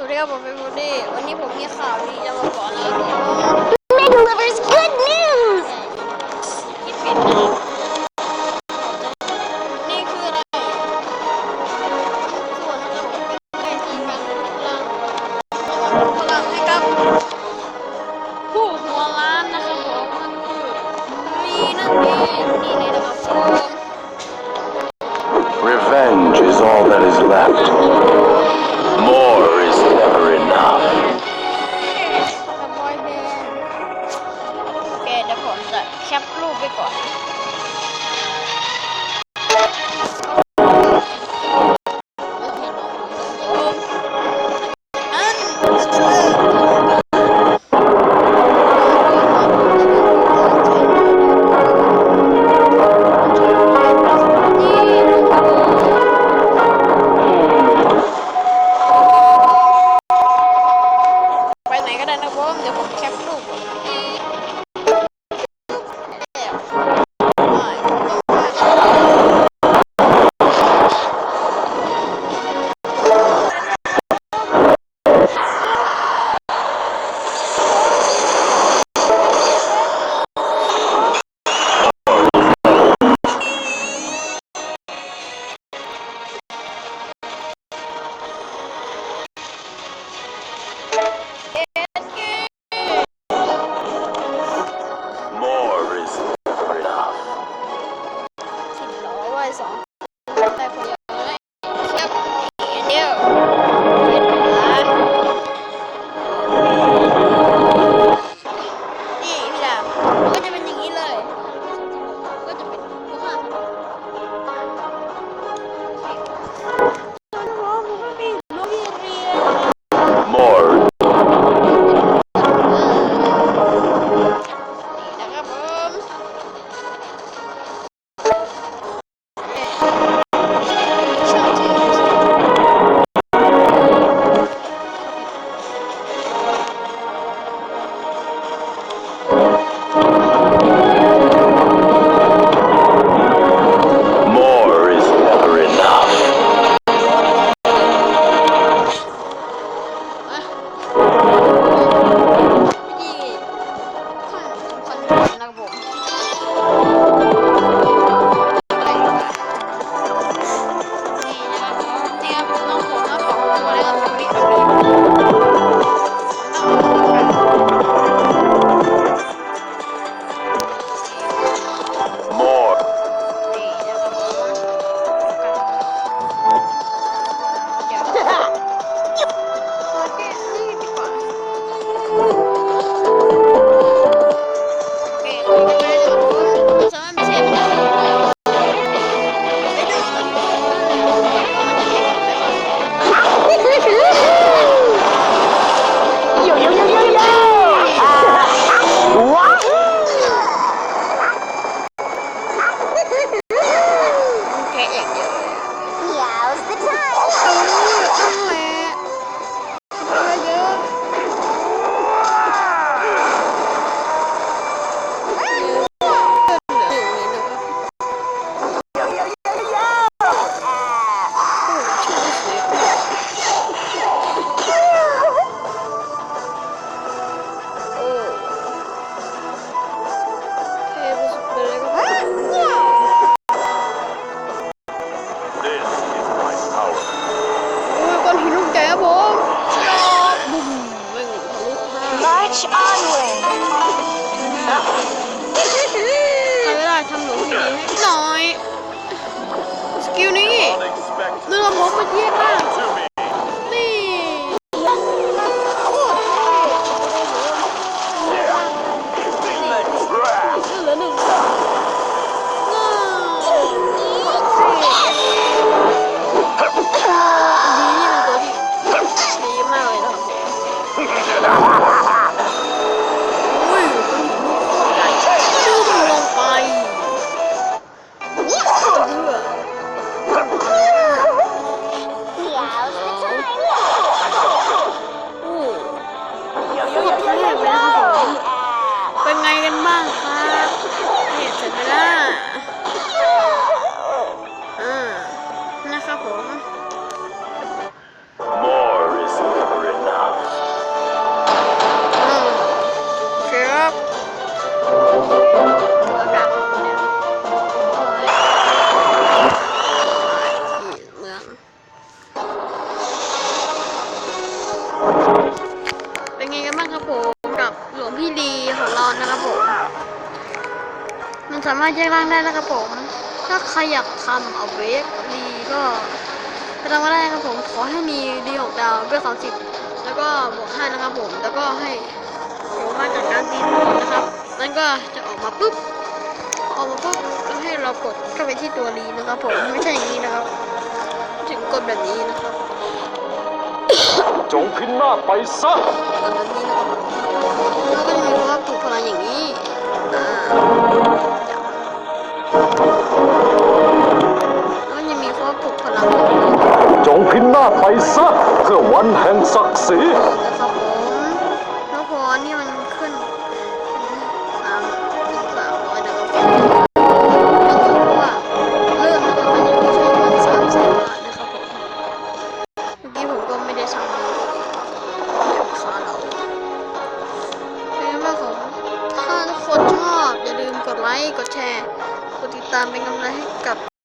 สวัสดีครับผมเป็นโมเด้วันนี้ผมมีข่าวดีจะมาบอกนะครับ Man delivers good news คิดผิดนะนี่คืออะไรส่วนของเป็นทีมการพลังพลังให้กับผู้หัวล้านนะครับผมมันคือมีนั่นเองนี่เลยนะครับผม Revenge is all that is left. ลูกไปก่อนไปไหนก็ได้นะผมเดี๋ยวผมแคปรูป 带扣也 with you. อนนะครับผม มันสามารถแยกร่างได้นะครับผม ถ้าใครอยากทำเอาเวกดีก็ก็ทำมาได้ครับผม ขอให้มีดีหกดาวเวลสอมสิบแล้วก็บวกห้านะครับผม แล้วก็ให้ผอมาจากการตีตัวนะครับ นั่นก็จะออกมาปุ๊บ ออกมาปุ๊บก็ให้เรากดเข้าไปที่ตัวรีนะครับผม ไม่ใช่อย่างนี้นะครับ ถึงกดแบบนี้นะครับ จงพินาศไปซะกดแบบนี้นะครับแล้วก็จะมีว่าปลูกพลังอย่างนี้อ่าจับแล้วยังมีว่าปลูกพลังอย่างนี้จงพินาศไปซะ เพื่อวันแห่งศักดิ์ศรีน ค์กดแชร์ กดติดตามเป็นกำลังให้กับ